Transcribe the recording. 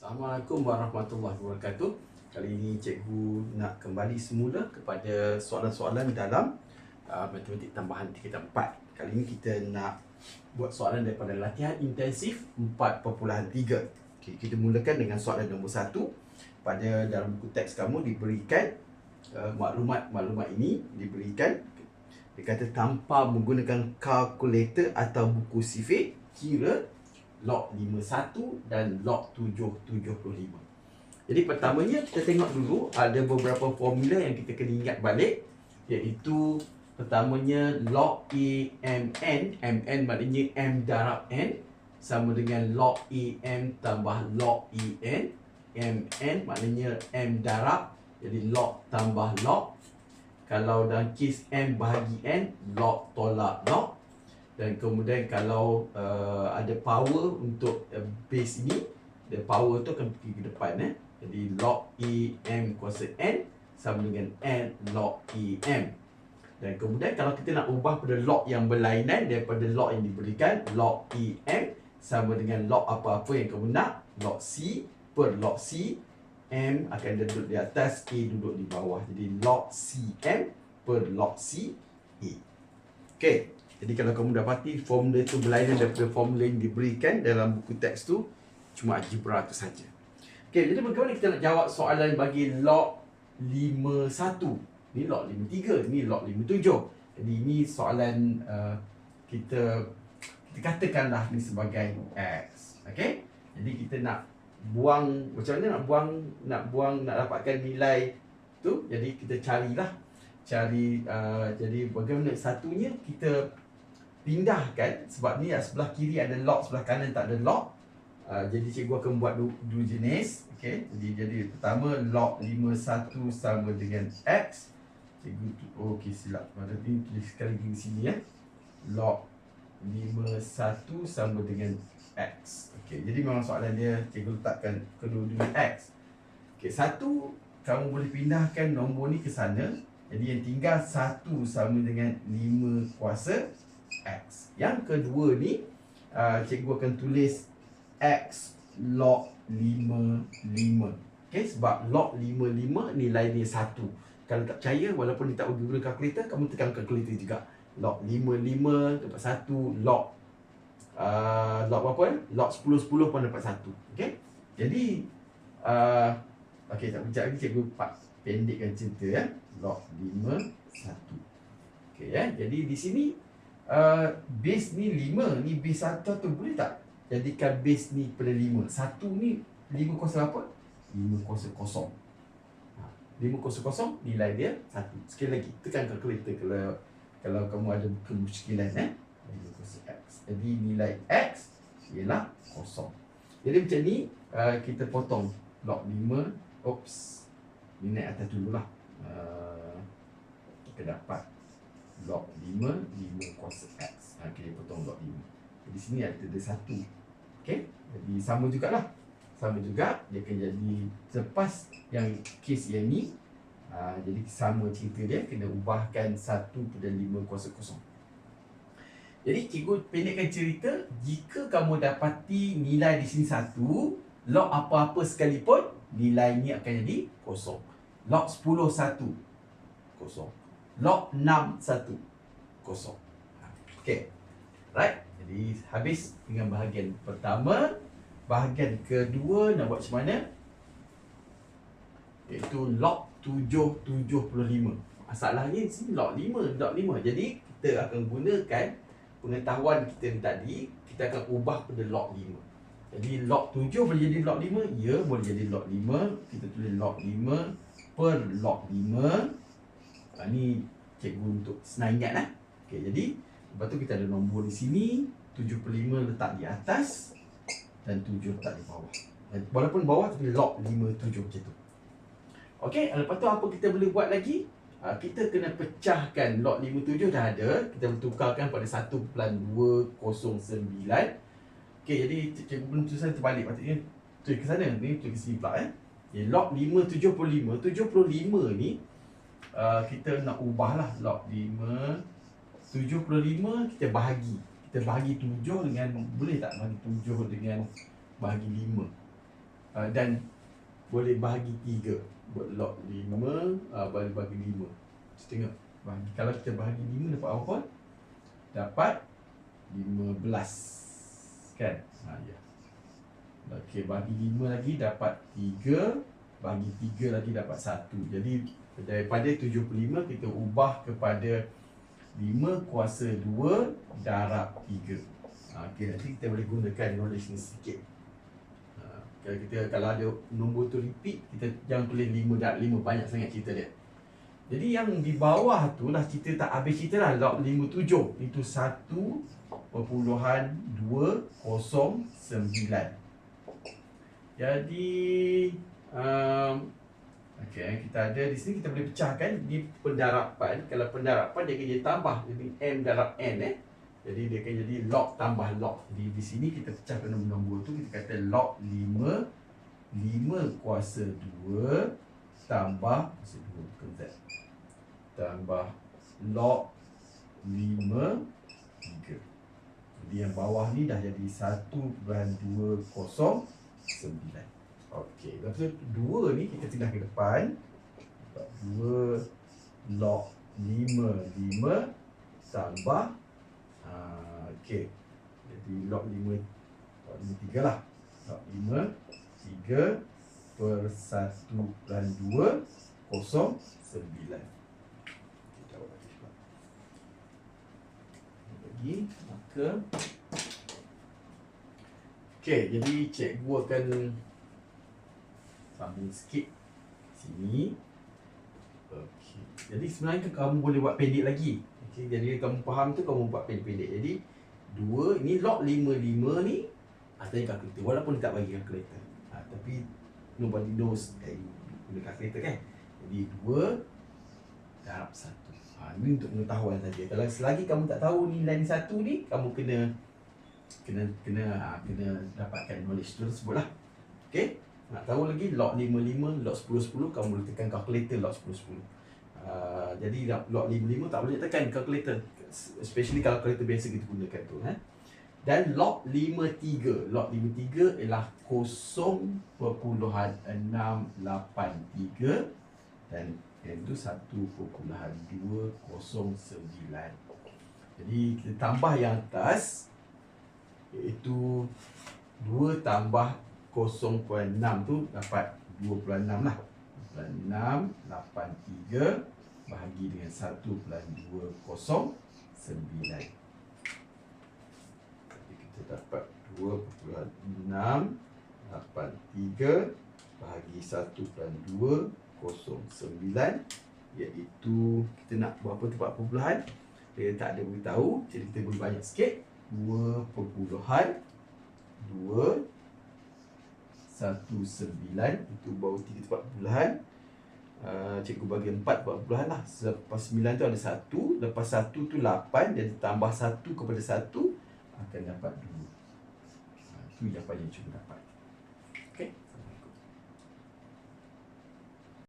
Assalamualaikum warahmatullahi wabarakatuh. Kali ini cikgu nak kembali semula kepada soalan-soalan dalam uh, matematik tambahan tingkatan 4. Kali ini kita nak buat soalan daripada latihan intensif 4.3. Okay, kita mulakan dengan soalan nombor 1. Pada dalam buku teks kamu diberikan uh, maklumat-maklumat ini diberikan dia kata tanpa menggunakan kalkulator atau buku sifik kira log 51 dan log 775. Jadi pertamanya kita tengok dulu ada beberapa formula yang kita kena ingat balik iaitu pertamanya log E M N. MN maknanya M darab N sama dengan log E M tambah log E N. MN maknanya M darab jadi log tambah log. Kalau dalam kes M bahagi N log tolak log dan kemudian kalau uh, ada power untuk uh, base ni the power tu akan pergi ke depan eh. Jadi log E M kuasa N sama dengan N log E M. Dan kemudian kalau kita nak ubah pada log yang berlainan daripada log yang diberikan log E M sama dengan log apa-apa yang kamu nak log C per log C M akan duduk di atas A duduk di bawah. Jadi log C M per log C E. Okay, jadi kalau kamu dapati formula itu berlainan daripada formula yang diberikan dalam buku teks tu cuma algebra tu saja. Okey, jadi bagaimana kita nak jawab soalan bagi log 51? Ni log 53, ni log 57. Jadi ini soalan uh, kita kita katakanlah ni sebagai x. Okey? Jadi kita nak buang macam mana nak buang nak buang nak dapatkan nilai tu. Jadi kita carilah cari uh, jadi bagaimana satunya kita pindahkan sebab ni sebelah kiri ada lock sebelah kanan tak ada lock. Uh, jadi cikgu akan buat dua, dua jenis okey? Jadi jadi pertama lock 51 sama dengan x. Cikgu tu okey silap. Pada ni tulis sekali di sini ya? Lock 51 sama dengan x. Okey jadi memang soalan dia cikgu letakkan kedua-dua x. Okey satu kamu boleh pindahkan nombor ni ke sana. Jadi yang tinggal satu sama dengan 5 kuasa X. Yang kedua ni uh, cikgu akan tulis X log 55. Okay, sebab log 55 nilai dia 1. Kalau tak percaya, walaupun dia tak pergi guna kalkulator, kamu tekan kalkulator juga. Log 55 dapat 1. Log uh, log berapa? Log 10, 10 pun dapat 1. Okay? Jadi, uh, okay, tak bijak lagi cikgu pak pendekkan cerita ya. Log 5, 1. Okay, ya. Jadi di sini uh, base ni 5 ni base 1 tu boleh tak? Jadikan base ni pada 5 satu ni 5 kuasa apa? 5 kuasa kosong. 5 ha, kuasa kosong nilai dia 1 sekali lagi tekan kalkulator kalau kalau kamu ada kemuskilan eh? 5 kuasa x. Jadi nilai x ialah kosong. Jadi macam ni uh, kita potong log 5 oops ni naik atas dululah uh, kita dapat log 5 5 kuasa x. Ha, okay, potong log 5 jadi sini ada ada satu. Okay? jadi sama jugalah. Sama juga dia akan jadi selepas yang kes yang ni ha, jadi sama cerita dia kena ubahkan 1 pada 5 kuasa kosong. Jadi cikgu pendekkan cerita jika kamu dapati nilai di sini satu log apa-apa sekalipun nilai ni akan jadi kosong. Log 10 satu. Kosong log 6 1 kosong. Okey. Right? Jadi habis dengan bahagian pertama, bahagian kedua nak buat macam mana? Iaitu log 775. Masalahnya di sini log 5, log 5. Jadi kita akan gunakan pengetahuan kita tadi, kita akan ubah pada log 5. Jadi log 7 boleh jadi log 5? Ya, boleh jadi log 5. Kita tulis log 5 per log 5 Ha, ni cikgu untuk ingat lah. Okay, jadi lepas tu kita ada nombor di sini, 75 letak di atas dan 7 letak di bawah. Walaupun bawah tapi log 57 macam tu. Okey, lepas tu apa kita boleh buat lagi? Ha, kita kena pecahkan log 57 dah ada. Kita boleh tukarkan pada 1.209. Okey, jadi cikgu belum tulisan terbalik. Patutnya tu ke sana. Ni tu ke sini pula eh. Okay, log 575. 75 ni uh, kita nak ubah lah log 5 75 kita bahagi. Kita bahagi 7 dengan boleh tak bahagi 7 dengan bahagi 5 uh, dan boleh bahagi tiga buat log lima. Uh, boleh bagi lima. Setengah bahagi kalau kita bahagi lima dapat apa dapat lima belas. Kan? Ha, ya. Okey, bagi lima lagi dapat tiga. Bagi tiga lagi dapat satu. Jadi daripada tujuh puluh lima kita ubah kepada lima kuasa dua darab tiga. Ha, Okey, nanti kita boleh gunakan knowledge ni sikit. Ha, Kalau kita kalau ada nombor tu repeat Kita jangan tulis lima darab lima Banyak sangat cerita dia. Jadi yang di bawah tu lah cerita tak habis cerita lah log 57 Itu 1.209 jadi um, Okay, kita ada di sini kita boleh pecahkan di pendarapan. Kalau pendarapan dia akan jadi tambah jadi m darab n eh. Jadi dia akan jadi log tambah log. Jadi di sini kita pecahkan nombor-nombor tu kita kata log 5 5 kuasa 2 tambah kuasa 2 bukan z. Tambah log 5 3. Jadi yang bawah ni dah jadi 1.20 sembilan. Okey, lepas tu dua ni kita pindah ke depan. Dua log lima lima tambah uh, okey. Jadi log lima log lima tiga lah. Log lima tiga per satu dan dua kosong sembilan. Kita. Lagi maka Okey, jadi cikgu akan sambung sikit sini. Okey. Jadi sebenarnya kamu boleh buat pendek lagi. Okey, jadi kamu faham tu kamu buat pendek-pendek. Jadi dua ini log 55 ni asalnya kalkulator walaupun dia tak bagi kalkulator. Ha, tapi nobody knows eh, guna kalkulator kan. Jadi dua darab satu. Ha, ini untuk pengetahuan saja. Kalau selagi kamu tak tahu nilai satu ni, kamu kena kena kena ha, kena dapatkan knowledge tu tersebut lah okay nak tahu lagi log 55 log 10 10 kamu boleh tekan calculator log 10 10 uh, jadi log 55 tak boleh tekan calculator especially calculator biasa kita gunakan tu eh. Dan log 53 log 53 ialah 0.683 dan itu 1.209 jadi kita tambah yang atas iaitu 2 tambah 0.6 tu dapat 2.6 lah. 2.6 83 bahagi dengan 1.209 jadi kita dapat 2.6 83 bahagi 1.209 iaitu kita nak berapa tempat perpuluhan. Dia tak ada beritahu jadi kita boleh banyak sikit. Dua perpuluhan satu sembilan. Itu bawah tiga tempat perpuluhan uh, cikgu bagi empat tempat perpuluhan lah. Selepas sembilan tu ada satu lepas satu tu lapan jadi tambah satu kepada satu akan dapat dua. Itu jawapan yang cikgu dapat